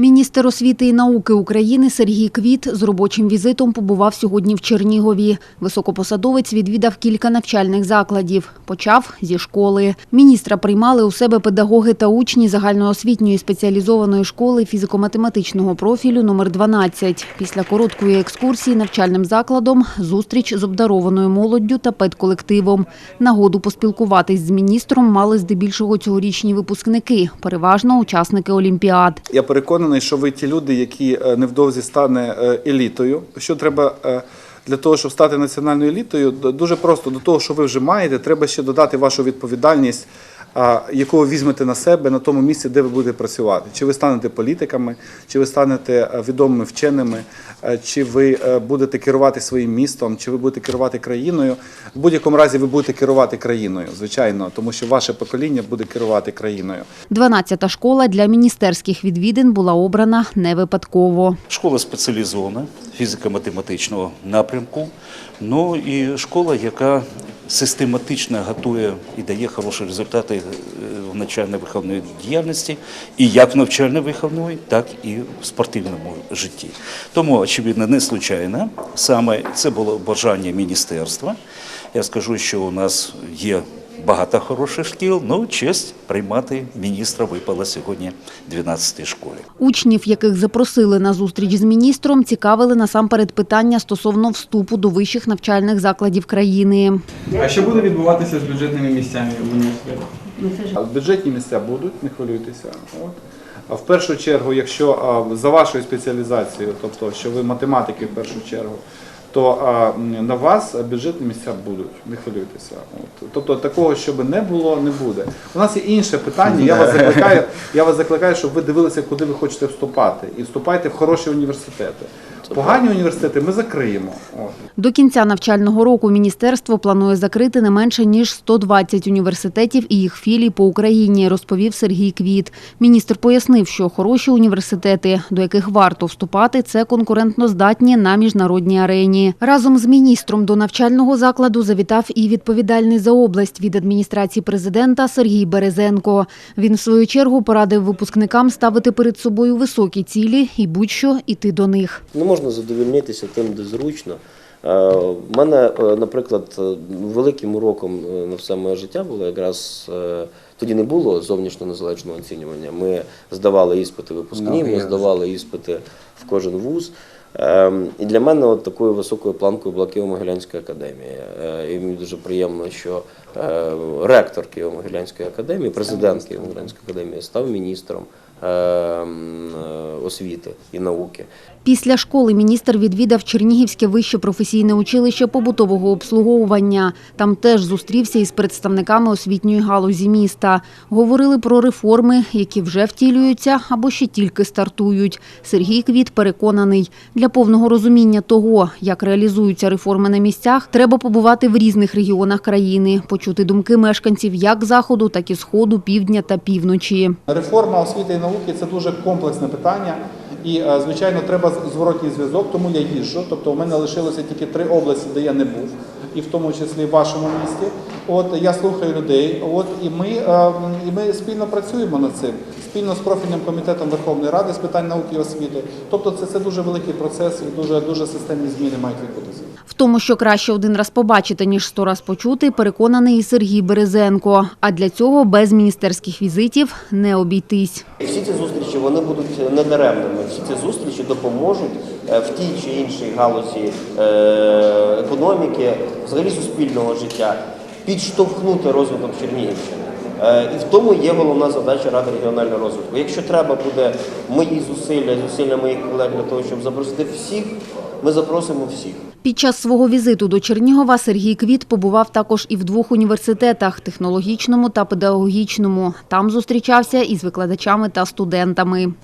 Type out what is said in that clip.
Міністр освіти і науки України Сергій Квіт з робочим візитом побував сьогодні в Чернігові. Високопосадовець відвідав кілька навчальних закладів. Почав зі школи. Міністра приймали у себе педагоги та учні загальноосвітньої спеціалізованої школи фізико-математичного профілю номер 12 Після короткої екскурсії навчальним закладом зустріч з обдарованою молоддю та педколективом. Нагоду поспілкуватись з міністром мали здебільшого цьогорічні випускники, переважно учасники олімпіад. Я переконаний, що ви ті люди, які е, невдовзі стане е, елітою. Що треба е, для того, щоб стати національною елітою? Дуже просто до того, що ви вже маєте, треба ще додати вашу відповідальність, ви візьмете на себе на тому місці, де ви будете працювати. Чи ви станете політиками, чи ви станете е, відомими вченими, е, чи ви е, будете керувати своїм містом, чи ви будете керувати країною. В будь-якому разі ви будете керувати країною, звичайно, тому що ваше покоління буде керувати країною. 12-та школа для міністерських відвідин була обрана не випадково. Школа спеціалізована фізико-математичного напрямку. Ну і школа, яка систематично готує і дає хороші результати е, в навчально-виховної діяльності, і як в навчально-виховної, так і в спортивному житті. Тому, очевидно, не случайно саме це було бажання міністерства. Я скажу, що у нас є багато хороших шкіл, ну честь приймати міністра випала сьогодні 12-й школі. Учнів, яких запросили на зустріч з міністром, цікавили насамперед питання стосовно вступу до вищих навчальних закладів країни. А що буде відбуватися з бюджетними місцями в університеті? А Бюджетні місця будуть, не хвилюйтеся. От. В першу чергу, якщо за вашою спеціалізацією, тобто що ви математики в першу чергу, то а, на вас бюджетні місця будуть, не хвилюйтеся. От. Тобто такого, щоб не було, не буде. У нас є інше питання. Я вас закликаю, я вас закликаю, щоб ви дивилися, куди ви хочете вступати, і вступайте в хороші університети. Погані університети ми закриємо. До кінця навчального року міністерство планує закрити не менше ніж 120 університетів і їх філій по Україні, розповів Сергій Квіт. Міністр пояснив, що хороші університети, до яких варто вступати, це конкурентноздатні на міжнародній арені. Разом з міністром до навчального закладу завітав і відповідальний за область від адміністрації президента Сергій Березенко. Він в свою чергу порадив випускникам ставити перед собою високі цілі і будь-що іти до них. Можна задовільнитися тим, де зручно. У мене, е, наприклад, е, великим уроком е, на все моє життя було якраз е, тоді не було зовнішньо незалежного оцінювання. Ми здавали іспити випускні, ми здавали іспити в кожен вуз. Е, І для мене от такою високою планкою була Києво-Могилянська академія. Е, І мені дуже приємно, що е, ректор Києво-Могилянської академії, президент Києво-Могилянської академії став міністром е, м, е, освіти і науки. Після школи міністр відвідав Чернігівське вище професійне училище побутового обслуговування. Там теж зустрівся із представниками освітньої галузі міста. Говорили про реформи, які вже втілюються або ще тільки стартують. Сергій Квіт переконаний, для повного розуміння того, як реалізуються реформи на місцях, треба побувати в різних регіонах країни, почути думки мешканців як заходу, так і сходу, півдня та півночі. Реформа освіти і науки це дуже комплексне питання. І, е, звичайно, треба зворотній зв'язок, тому я їжджу. Тобто, у мене лишилося тільки три області, де я не був, і в тому числі в вашому місті. От я слухаю людей. От і ми, е, і ми спільно працюємо над цим, спільно з профільним комітетом Верховної Ради з питань науки і освіти. Тобто, це, це дуже великий процес і дуже дуже системні зміни мають відбутися. В тому, що краще один раз побачити, ніж сто раз почути, переконаний і Сергій Березенко. А для цього без міністерських візитів не обійтись. Всі ці зустрічі вони будуть недаремними. Всі ці зустрічі допоможуть в тій чи іншій галузі е, економіки, взагалі суспільного життя, підштовхнути розвиток Чернігівщини. Е, І в тому є головна задача Ради регіонального розвитку. Якщо треба буде мої зусилля, зусилля моїх колег для того, щоб запросити всіх, ми запросимо всіх. Під час свого візиту до Чернігова Сергій Квіт побував також і в двох університетах – технологічному та педагогічному. Там зустрічався із викладачами та студентами.